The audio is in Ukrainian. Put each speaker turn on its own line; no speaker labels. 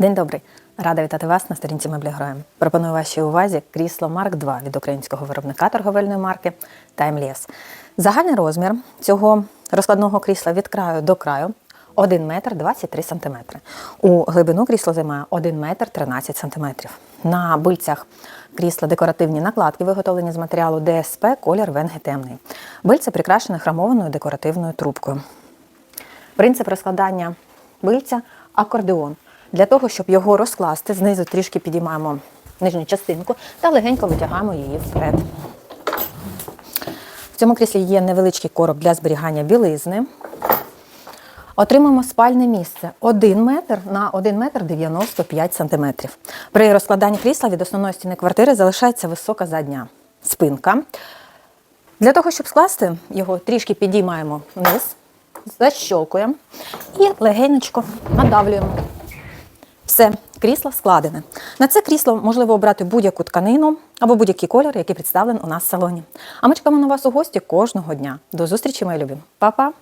День добрий! Рада вітати вас на сторінці меблі Героям. Пропоную вашій увазі крісло Марк 2 від українського виробника торговельної марки Timeless. Загальний розмір цього розкладного крісла від краю до краю 1 метр 23 сантиметри. У глибину крісло займає 1 метр 13 сантиметрів. На бильцях крісла декоративні накладки, виготовлені з матеріалу ДСП, колір венги темний. Бильце прикрашене хромованою декоративною трубкою. Принцип розкладання бильця акордеон. Для того, щоб його розкласти, знизу трішки підіймаємо нижню частинку та легенько витягаємо її вперед. В цьому кріслі є невеличкий короб для зберігання білизни. Отримаємо спальне місце 1 метр на 1 метр 95 сантиметрів. При розкладанні крісла від основної стіни квартири залишається висока задня спинка. Для того, щоб скласти його, трішки підіймаємо вниз, защолкуємо і легенечко надавлюємо. Все, крісло складене. На це крісло можливо обрати будь-яку тканину або будь-який колір, який представлений у нас в салоні. А ми чекаємо на вас у гості кожного дня. До зустрічі, мої любі. Па-па!